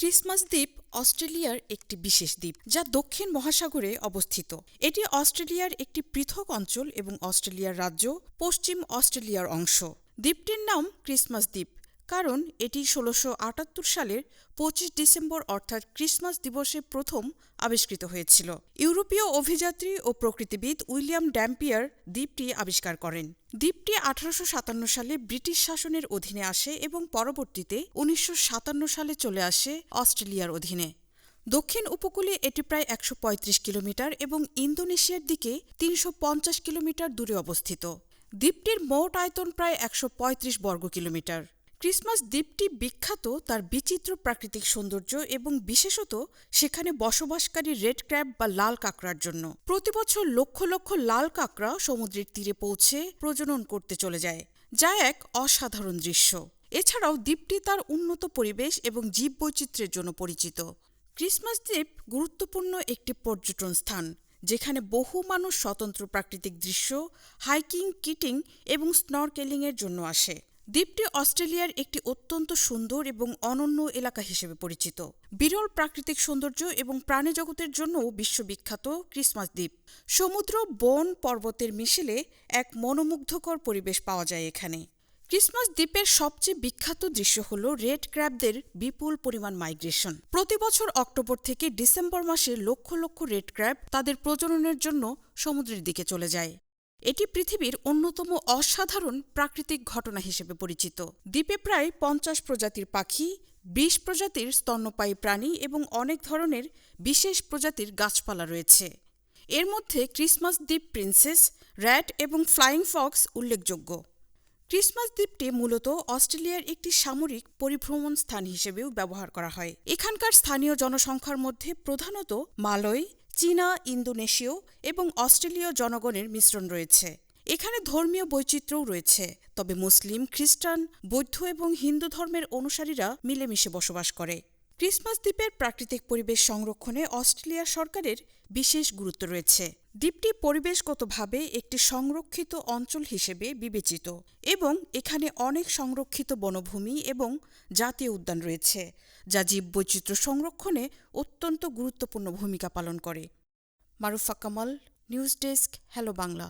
Christmas দ্বীপ অস্ট্রেলিয়ার একটি বিশেষ দ্বীপ, যা দক্ষিণ মহাসাগরে অবস্থিত। এটি অস্ট্রেলিয়ার একটি পৃথক অঞ্চল এবং অস্ট্রেলিয়ার রাজ্য পশ্চিম অস্ট্রেলিয়ার অংশ। দ্বীপটির নাম ক্রিসমাস দ্বীপ। কারণ এটি ষোলোশো আটাত্তর সালের পঁচিশ ডিসেম্বর অর্থাৎ ক্রিসমাস দিবসে প্রথম আবিষ্কৃত হয়েছিল। ইউরোপীয় অভিযাত্রী ও প্রকৃতিবিদ উইলিয়াম ড্যাম্পিয়ার দ্বীপটি আবিষ্কার করেন। দ্বীপটি আঠারোশো সাতান্ন সালে ব্রিটিশ শাসনের অধীনে আসে এবং পরবর্তীতে উনিশশো সাতান্ন সালে চলে আসে অস্ট্রেলিয়ার অধীনে। দক্ষিণ উপকূলে এটি প্রায় একশো পঁয়ত্রিশ কিলোমিটার এবং ইন্দোনেশিয়ার দিকে তিনশো পঞ্চাশ কিলোমিটার দূরে অবস্থিত। দ্বীপটির মোট আয়তন প্রায় একশো পঁয়ত্রিশ বর্গ কিলোমিটার ক্রিসমাস দ্বীপটি বিখ্যাত তার বিচিত্র প্রাকৃতিক সৌন্দর্য এবং বিশেষত সেখানে বসবাসকারী রেড ক্র্যাব বা লাল কাঁকড়ার জন্য। প্রতিবছর লক্ষ লক্ষ লাল কাঁকড়া সমুদ্রের তীরে পৌঁছে প্রজনন করতে চলে যায়, যা এক অসাধারণ দৃশ্য। এছাড়াও দ্বীপটি তার উন্নত পরিবেশ এবং জীববৈচিত্র্যের জন্য পরিচিত। ক্রিসমাস দ্বীপ গুরুত্বপূর্ণ একটি পর্যটন স্থান, যেখানে বহু মানুষ স্বতন্ত্র প্রাকৃতিক দৃশ্য, হাইকিং, কিটিং এবং স্নরকেলিংয়ের জন্য আসে। দ্বীপটি অস্ট্রেলিয়ার একটি অত্যন্ত সুন্দর এবং অনন্য এলাকা হিসেবে পরিচিত। বিরল প্রাকৃতিক সৌন্দর্য এবং প্রাণী জগতের জন্যও বিশ্ববিখ্যাত ক্রিসমাস দ্বীপ। সমুদ্র, বন, পর্বতের মিশেলে এক মনোমুগ্ধকর পরিবেশ পাওয়া যায় এখানে। ক্রিসমাস দ্বীপের সবচেয়ে বিখ্যাত দৃশ্য হল রেড ক্র্যাবদের বিপুল পরিমাণ মাইগ্রেশন। প্রতি বছর অক্টোবর থেকে ডিসেম্বর মাসে লক্ষ লক্ষ রেড ক্র্যাব তাদের প্রজননের জন্য সমুদ্রের দিকে চলে যায়। এটি পৃথিবীর অন্যতম অসাধারণ প্রাকৃতিক ঘটনা হিসেবে পরিচিত। দ্বীপে প্রায় পঞ্চাশ প্রজাতির পাখি, বিশ প্রজাতির স্তন্যপায়ী প্রাণী এবং অনেক ধরনের বিশেষ প্রজাতির গাছপালা রয়েছে। এর মধ্যে ক্রিসমাস দ্বীপ প্রিন্সেস, র্যাট এবং ফ্লাইং ফক্স উল্লেখযোগ্য। ক্রিসমাস দ্বীপটি মূলত অস্ট্রেলিয়ার একটি সামরিক পরিভ্রমণ স্থান হিসেবেও ব্যবহার করা হয়। এখানকার স্থানীয় জনসংখ্যার মধ্যে প্রধানত মালয় চীনা, ইন্দোনেশীয় এবং অস্ট্রেলীয় জনগণের মিশ্রণ রয়েছে। এখানে ধর্মীয় বৈচিত্র্যও রয়েছে। তবে মুসলিম, খ্রিস্টান, বৌদ্ধ এবং হিন্দু ধর্মের অনুসারীরা মিলেমিশে বসবাস করে। ক্রিসমাস দ্বীপের প্রাকৃতিক পরিবেশ সংরক্ষণে অস্ট্রেলিয়া সরকারের বিশেষ গুরুত্ব রয়েছে। দ্বীপটি পরিবেশগতভাবে একটি সংরক্ষিত অঞ্চল হিসেবে বিবেচিত এবং এখানে অনেক সংরক্ষিত বনভূমি এবং জাতীয় উদ্যান রয়েছে, যা জীববৈচিত্র্য সংরক্ষণে অত্যন্ত গুরুত্বপূর্ণ ভূমিকা পালন করে। Marufa Kamal, news desk, hello Bangla.